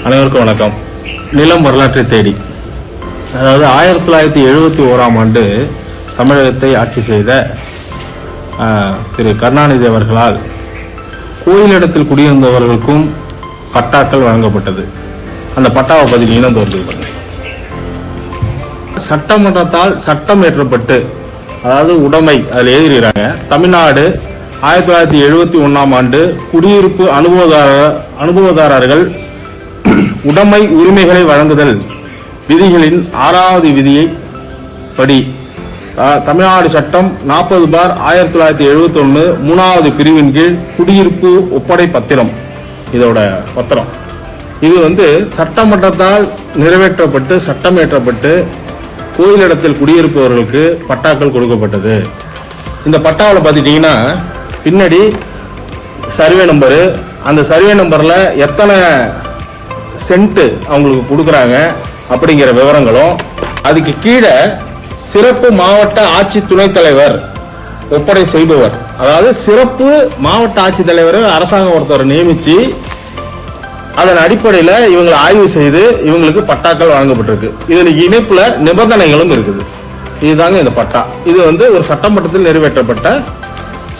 அனைவருக்கும் வணக்கம். நிலம் வரலாற்றை தேடி. அதாவது ஆயிரத்தி தொள்ளாயிரத்தி எழுபத்தி ஓராம் ஆண்டு தமிழகத்தை ஆட்சி செய்த ஆஹ், திரு கருணாநிதி அவர்களால் கோயிலிடத்தில் குடியிருந்தவர்களுக்கும் பட்டாக்கள் வழங்கப்பட்டது. அந்த பட்டாவை பதினீங்கன்னா இனம் பண்ணு சட்டமன்றத்தால் சட்டம் ஏற்றப்பட்டு அதாவது உடைமை அதில் எழுதிடுறாங்க தமிழ்நாடு ஆயிரத்தி தொள்ளாயிரத்தி எழுபத்தி ஒன்றாம் ஆண்டு குடியிருப்பு அனுபவதார அனுபவதாரர்கள் உடைமை உரிமைகளை வழங்குதல் விதிகளின் ஆறாவது விதியை படி. தமிழ்நாடு சட்டம் நாற்பது பார் ஆயிரத்தி தொள்ளாயிரத்தி எழுபத்தி ஒன்று மூணாவது பிரிவின் கீழ் குடியிருப்பு ஒப்படை பத்திரம். இதோட பத்திரம். இது வந்து சட்டமன்றத்தால் நிறைவேற்றப்பட்டு சட்டம் இயற்றப்பட்டு கோயிலிடத்தில் குடியிருப்பவர்களுக்கு பட்டாக்கள் கொடுக்கப்பட்டது. இந்த பட்டாவில் பார்த்துட்டிங்கன்னா பின்னாடி சர்வே நம்பரு. அந்த சர்வே நம்பரில் எத்தனை சென்ட் அவங்களுக்கு கொடுக்குறாங்க அப்படிங்கிற விவரங்களும் அதுக்கு கீழே சிறப்பு மாவட்ட ஆட்சி துணைத் தலைவர் ஒப்படை செய்பவர் அதாவது சிறப்பு மாவட்ட ஆட்சித்தலைவர் அரசாங்கம் ஒருத்தர் நியமித்து அதன் அடிப்படையில் இவங்களை ஆய்வு செய்து இவங்களுக்கு பட்டாக்கள் வழங்கப்பட்டிருக்கு. இதில் இணைப்பில் நிபந்தனைகளும் இருக்குது. இதுதாங்க இந்த பட்டா. இது வந்து ஒரு சட்டமன்றத்தில் நிறைவேற்றப்பட்ட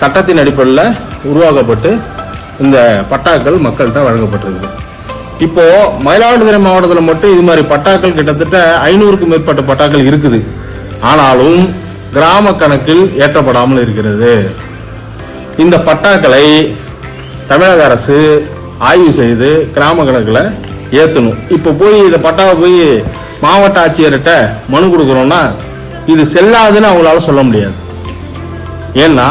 சட்டத்தின் அடிப்படையில் உருவாக்கப்பட்டு இந்த பட்டாக்கள் மக்கள்கிட்ட வழங்கப்பட்டிருக்குது. இப்போ மயிலாடுதுறை மாவட்டத்தில் மட்டும் இது மாதிரி பட்டாக்கள் கிட்டத்தட்ட ஐநூறுக்கும் மேற்பட்ட பட்டாக்கள் இருக்குது. ஆனாலும் கிராம கணக்கில் ஏற்றப்படாமல் இருக்கிறது. இந்த பட்டாக்களை தமிழக அரசு ஆய்வு செய்து கிராம கணக்கில் ஏற்றணும் இப்போ போய் இந்த பட்டாவை போய் மாவட்ட ஆட்சியர்கிட்ட மனு கொடுக்குறோம்னா இது செல்லாதுன்னு அவங்களால சொல்ல முடியாது. ஏன்னா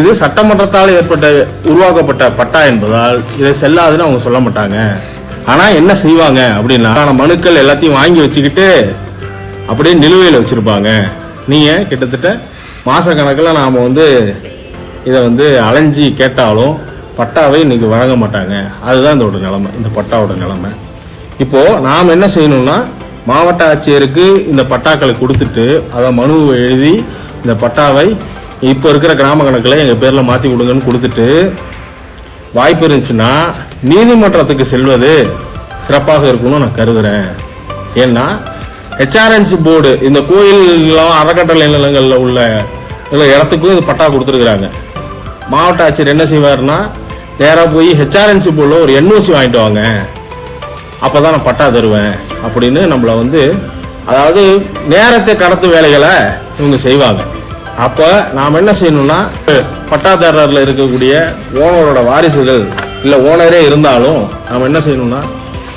இது சட்டமன்றத்தால் ஏற்பட்ட உருவாக்கப்பட்ட பட்டா என்பதால் இதை செல்லாதுன்னு அவங்க சொல்ல மாட்டாங்க. ஆனா என்ன செய்வாங்க அப்படின்னா மனுக்கள் எல்லாத்தையும் வாங்கி வச்சுக்கிட்டு அப்படியே நிலுவையில் வச்சிருப்பாங்க. நீங்க கிட்டத்தட்ட மாச கணக்கில் நாம வந்து இதை வந்து அலைஞ்சி கேட்டாலும் பட்டாவை இன்னைக்கு வழங்க மாட்டாங்க. அதுதான் இதோட நிலைமை இந்த பட்டாவோட நிலைமை. இப்போ நாம் என்ன செய்யணும்னா மாவட்ட ஆட்சியருக்கு இந்த பட்டாக்களை கொடுத்துட்டு அதை மனுவை எழுதி இந்த பட்டாவை இப்போ இருக்கிற கிராம கணக்கில் எங்கள் பேரில் மாற்றி கொடுங்கன்னு கொடுத்துட்டு வாய்ப்பு இருந்துச்சுன்னா நீதிமன்றத்துக்கு செல்வது சிறப்பாக இருக்கும்னு நான் கருதுறேன். ஏன்னா ஹெச்ஆர்என்சி போர்டு இந்த கோயில்லாம் அறக்கட்டளை நிலங்களில் உள்ள உள்ள இடத்துக்கும் இது பட்டா கொடுத்துருக்குறாங்க. மாவட்ட ஆட்சியர் என்ன செய்வார்னா நேராக போய் ஹெச்ஆர்என்சி போர்டில் ஒரு என்ஓசி வாங்கிட்டு வாங்க. அப்போ தான் நான் பட்டா தருவேன் அப்படின்னு நம்மளை வந்து அதாவது நேரத்தை கடத்து வேலைகளை இவங்க செய்வாங்க. அப்ப நாம் என்ன செய்யணும்னா பட்டாதாரர்ல இருக்கக்கூடிய ஓனரோட வாரிசுகள் இல்ல ஓனரே இருந்தாலும் நாம் என்ன செய்யணும்னா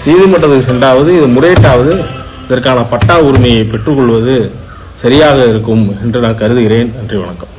நீதிமன்றத்துக்கு சென்றாவது இது முறையீட்டாவது இதற்கான பட்டா உரிமையை பெற்றுக்கொள்வது சரியாக இருக்கும் என்று நான் கருதுகிறேன். நன்றி வணக்கம்.